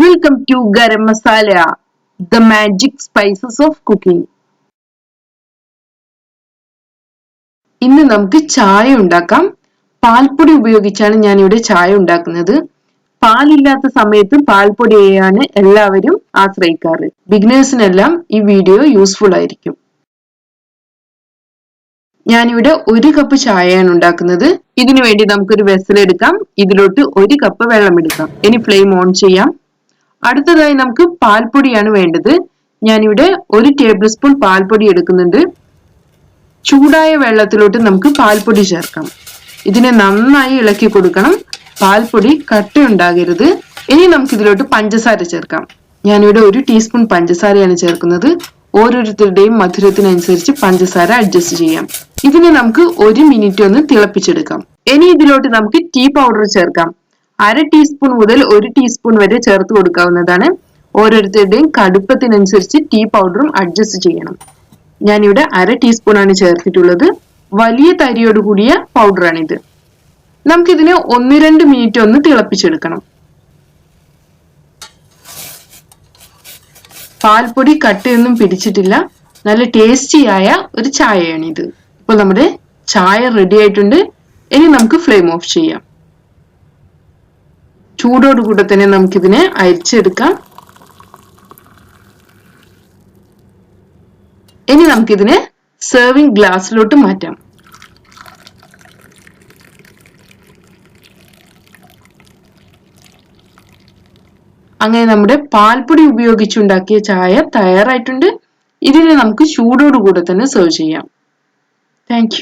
Welcome to garam masala the magic spices of cooking ഇന്ന് നമുക്ക് ചായ ഉണ്ടാക്കാം. പാൽപ്പൊടി ഉപയോഗിച്ചാണ് ഞാൻ ഇവിടെ ചായ ഉണ്ടാക്കുന്നത്. പാലില്ലാത്ത സമയത്ത് പാൽപ്പൊടിയാണ് എല്ലാവരും ആശ്രയിക്കാറ്. ബിഗിനേഴ്സിനെല്ലാം ഈ വീഡിയോ യൂസ്ഫുൾ ആയിരിക്കും. ഞാനിവിടെ ഒരു കപ്പ് ചായയാണ് ഉണ്ടാക്കുന്നത്. ഇതിനു വേണ്ടി നമുക്കൊരു വെസൽ എടുക്കാം. ഇതിലോട്ട് ഒരു കപ്പ് വെള്ളം എടുക്കാം ഇനി ഫ്ലെയിം ഓൺ ചെയ്യാം. അടുത്തതായി നമുക്ക് പാൽപ്പൊടിയാണ് വേണ്ടത്. ഞാനിവിടെ ഒരു ടേബിൾ സ്പൂൺ പാൽപ്പൊടി എടുക്കുന്നുണ്ട്. ചൂടായ വെള്ളത്തിലോട്ട് നമുക്ക് പാൽപ്പൊടി ചേർക്കാം. ഇതിനെ നന്നായി ഇളക്കി കൊടുക്കണം. പാൽപ്പൊടി കട്ടയുണ്ടാകരുത് ഇനി നമുക്ക് ഇതിലോട്ട് പഞ്ചസാര ചേർക്കാം. ഞാനിവിടെ ഒരു ടീസ്പൂൺ പഞ്ചസാരയാണ് ചേർക്കുന്നത്. ഓരോരുത്തരുടെയും മധുരത്തിനനുസരിച്ച് പഞ്ചസാര അഡ്ജസ്റ്റ് ചെയ്യാം. ഇതിനെ നമുക്ക് ഒരു മിനിറ്റ് ഒന്ന് തിളപ്പിച്ചെടുക്കാം. ഇനി ഇതിലോട്ട് നമുക്ക് ടീ പൗഡർ ചേർക്കാം. അര ടീസ്പൂൺ മുതൽ ഒരു ടീസ്പൂൺ വരെ ചേർത്ത് കൊടുക്കാവുന്നതാണ്. ഓരോരുത്തരുടെയും കടുപ്പത്തിനനുസരിച്ച് ടീ പൗഡറും അഡ്ജസ്റ്റ് ചെയ്യണം. ഞാനിവിടെ അര ടീസ്പൂൺ ആണ് ചേർത്തിട്ടുള്ളത്. വലിയ തരിയോട് കൂടിയ പൗഡറാണിത് നമുക്കിതിനെ ഒന്ന് രണ്ട് മിനിറ്റ് ഒന്ന് തിളപ്പിച്ചെടുക്കണം. പാൽപ്പൊടി കട്ടയൊന്നും പിടിച്ചിട്ടില്ല. നല്ല ടേസ്റ്റിയായ ഒരു ചായയാണിത്. ഇപ്പോൾ നമ്മുടെ ചായ റെഡി ആയിട്ടുണ്ട്. ഇനി നമുക്ക് ഫ്ലെയിം ഓഫ് ചെയ്യാം. ചൂടോടുകൂടെ തന്നെ നമുക്കിതിനെ അരിച്ചെടുക്കാം. ഇനി നമുക്കിതിനെ സെർവിങ് ഗ്ലാസ്സിലോട്ട് മാറ്റാം. അങ്ങനെ നമ്മുടെ പാൽപ്പൊടി ഉപയോഗിച്ചുണ്ടാക്കിയ ചായ തയ്യാറായിട്ടുണ്ട്. ഇതിനെ നമുക്ക് ചൂടോടുകൂടെ തന്നെ സെർവ് ചെയ്യാം. താങ്ക്